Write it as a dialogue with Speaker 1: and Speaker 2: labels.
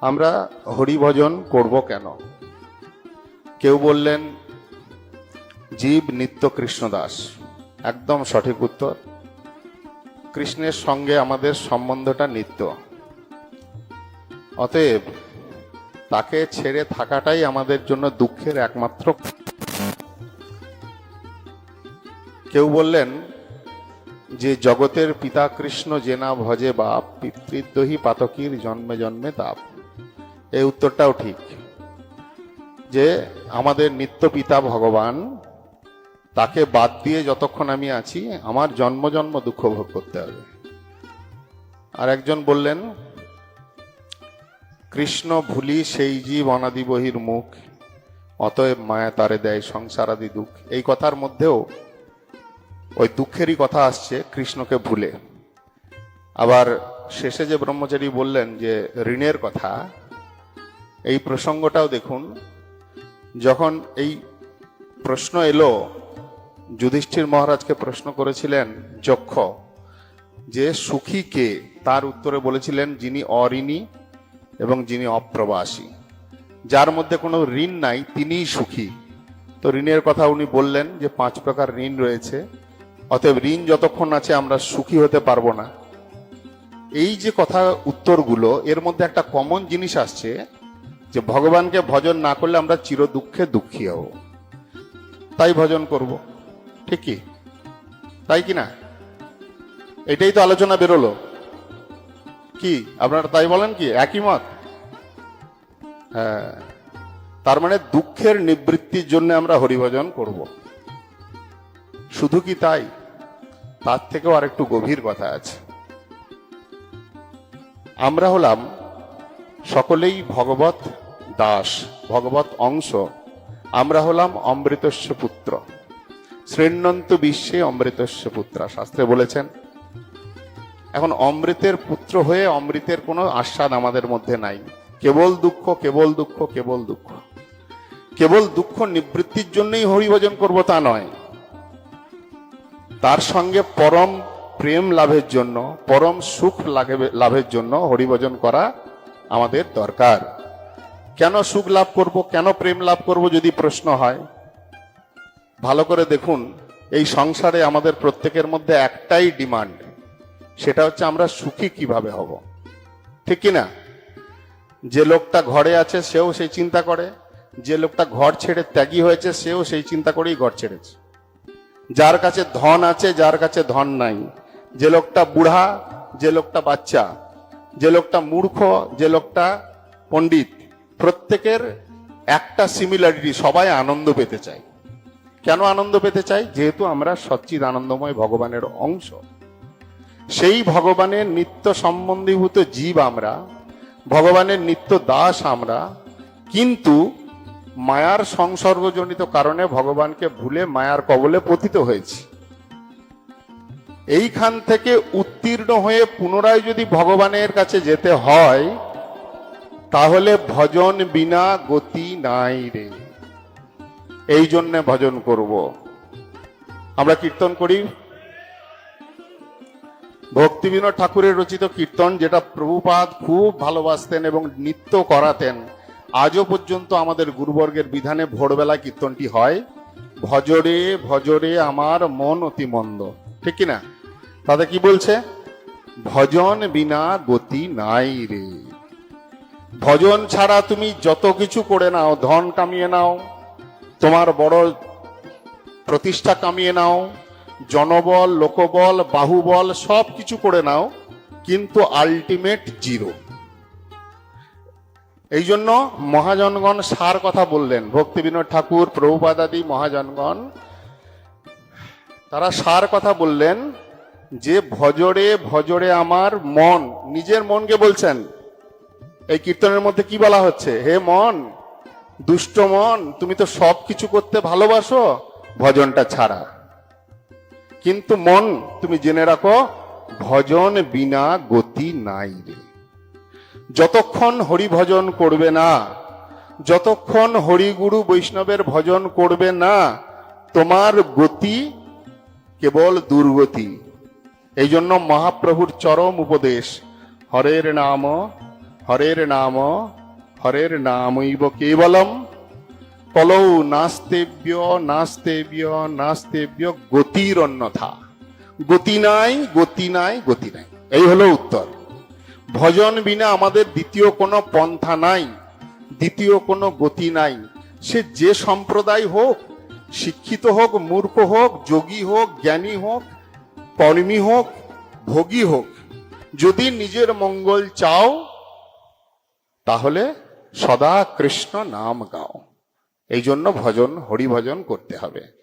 Speaker 1: আমরা হরিভজন করব কেন? কেউ বললেন, জীব নিত্য কৃষ্ণদাস একদম সঠিক উত্তর, কৃষ্ণের সঙ্গে আমাদের সম্বন্ধটা নিত্য। অতএব, তাকে ছেড়ে থাকাটাই আমাদের জন্য দুঃখের একমাত্র কেউ বললেন, যে জগতের পিতা কৃষ্ণ, যে না ভজে বাপ পিতৃদ্রোহী পাতকীর জন্মে জন্মে তাপ এই উত্তরটাও ঠিক, যে আমাদের নিত্য পিতা ভগবান, তাকে বাদ দিয়ে যতক্ষণ আমি আছি, আমার জন্ম জন্ম দুঃখ ভোগ করতে হবে। আর একজন বললেন, কৃষ্ণ ভুলি সেই জীব অনাদি বহির মুখ, অতএব মায়া তারে দেয় সংসারাদি দুঃখ। এই কথার মধ্যেও ওই দুঃখেরই কথা আসছে, কৃষ্ণকে ভুলে। আবার শেষে যে ব্রহ্মচারী বললেন যে, ঋণের কথা এই প্রসঙ্গটাও দেখুন, যখন এই প্রশ্ন এলো, যুধিষ্ঠির মহারাজকে প্রশ্ন করেছিলেন, যক্ষ, যে সুখী কে? তার উত্তরে বলেছিলেন, যিনি অঋণী এবং যিনি অপ্রবাসী। যার মধ্যে কোনো ঋণ নাই, তিনিই সুখী। তো ঋণের কথা উনি বললেন যে, পাঁচ প্রকার ঋণ রয়েছে। অতএব ঋণ যতক্ষণ আছে, আমরা সুখী হতে পারব না। এই যে কথা উত্তরগুলো, এর মধ্যে একটা কমন জিনিস আসছে যে ভগবানকে ভজন না করলে আমরা চির দুঃখে দুঃখী হব। তাই ভজন করব। ঠিক কি? তাই কি না? এটাই তো আলোচনা বেরোলো। কি? আপনারা তাই বলেন কি? একই মত? হ্যাঁ। তার মানে দুঃখের নিবৃত্তির জন্য আমরা হরিভজন করব। শুধু কি তাই? তার থেকেও আর একটু গভীর কথা আছে। আমরা হলাম সকলেই ভগবত দাস ভগবত অংশ। আমরা হলাম অমৃতস্য পুত্র। শ্রেণন্ত বিশ্বে অমৃতস্য পুত্র, শাস্ত্রে বলেছেন। এখন অমৃতের পুত্র হয়ে অমৃতের কোনো আস্বাদ আমাদের মধ্যে নাই। কেবল দুঃখ কেবল দুঃখ কেবল দুঃখ। কেবল দুঃখ নিবৃত্তির জন্যই হরিভজন করব তা নয়। তার সঙ্গে পরম প্রেম লাভের জন্য, পরম সুখ লাভে- লাভের জন্য হরিভজন করা আমাদের দরকার। কেন সুখ লাভ করব, কেন প্রেম লাভ করব যদি প্রশ্ন হয়? ভালো করে দেখুন, এই সংসারে আমাদের প্রত্যেকের মধ্যে একটাই ডিমান্ড, সেটা হচ্ছে আমরা সুখী কীভাবে হব। ঠিক কি না? যে লোকটা ঘরে আছে, সেও সেই চিন্তা করে। যে লোকটা ঘর ছেড়ে ত্যাগী হয়েছে, সেও সেই চিন্তা করেই ঘর ছেড়েছে। যার কাছে ধন আছে, যার কাছে ধন নাই। যে লোকটা বুড়া, যে লোকটা বাচ্চা। যে লোকটা মূর্খ, যে লোকটা পণ্ডিত। প্রত্যেকের একটা সিমিলারিটি সবাই আনন্দ পেতে চায়। কেন আনন্দ পেতে চাই যেহেতু আমরা সচ্চিদ আনন্দময় ভগবানের অংশ। সেই ভগবানের নিত্য সম্বন্ধীভূত জীব আমরা, ভগবানের নিত্য দাস আমরা, কিন্তু মায়ার সংসর্গজনিত কারণে ভগবানকে ভুলে মায়ার কবলে পতিত হয়েছি। এইখান থেকে উত্তীর্ণ হয়ে পুনরায় যদি ভগবানের কাছে যেতে হয় তাহলে ভজন বিনা গতি নাই রে। এই জন্য ভজন করব। আমরা কীর্তন করি। ভক্তিবিনোদ ঠাকুরের রচিত কীর্তন, যেটা প্রভুপাদ খুব ভালোবাসতেন এবং নিত্য করাতেন, আজও পর্যন্ত আমাদের গুরুবর্গের বিধানে ভোরবেলা কীর্তনটি হয়, ভজরে ভজরে আমার মন অতি মন্দ। ঠিক কি না তাতে কি বলছে? ভজন বিনা গতি নাই রে। ভজন ছাড়া তুমি যত কিছু করে নাও, ধন কামিয়ে নাও, তোমার বড় প্রতিষ্ঠা কামিয়ে নাও, জনবল, লোকবল, বাহুবল, সব কিছু করে নাও, কিন্তু আলটিমেট জিরো এই জন্য মহাজনগণ সার কথা বললেন। ভক্তিবিনোদ ঠাকুর প্রভুপাদাদি মহাজনগণ, তারা সার কথা বললেন যে ভজরে ভজরে আমার মন, নিজের মনকে বলছেন এই কীর্তনের মধ্যে কি বলা হচ্ছে? হে মন, দুষ্ট মন, তুমি তো সব কিছু করতে ভালোবাসো, ভজনটা ছাড়া। কিন্তু মন, তুমি জেনে রাখো, ভজন বিনা গতি নাই রে। যতক্ষণ হরি ভজন করবে না, যতক্ষণ হরিগুরু বৈষ্ণবের ভজন করবে না, তোমার গতি কেবল দুর্গতি। এই জন্য মহাপ্রভুর চরম উপদেশ, হরের নাম হরের নাম, হরের নামইব কেবলম। কলৌ নাস্তেব্য নাস্তেব্য নাস্তেব্য গতির অন্যথা গতি নাই গতি নাই গতি নাই। এই হলো উত্তর। ভজন বিনা আমাদের দ্বিতীয় কোনো পন্থা নাই, দ্বিতীয় কোনো গতি নাই। সে যে সম্প্রদায় হোক, শিক্ষিত হোক, মূর্খ হোক, যোগী হোক, জ্ঞানী হোক, কর্মী হোক, ভোগী হোক, যদি নিজের মঙ্গল চাও তাহলে সদা কৃষ্ণ নাম গাও। এই জন্য ভজন হরিভজন করতে হবে।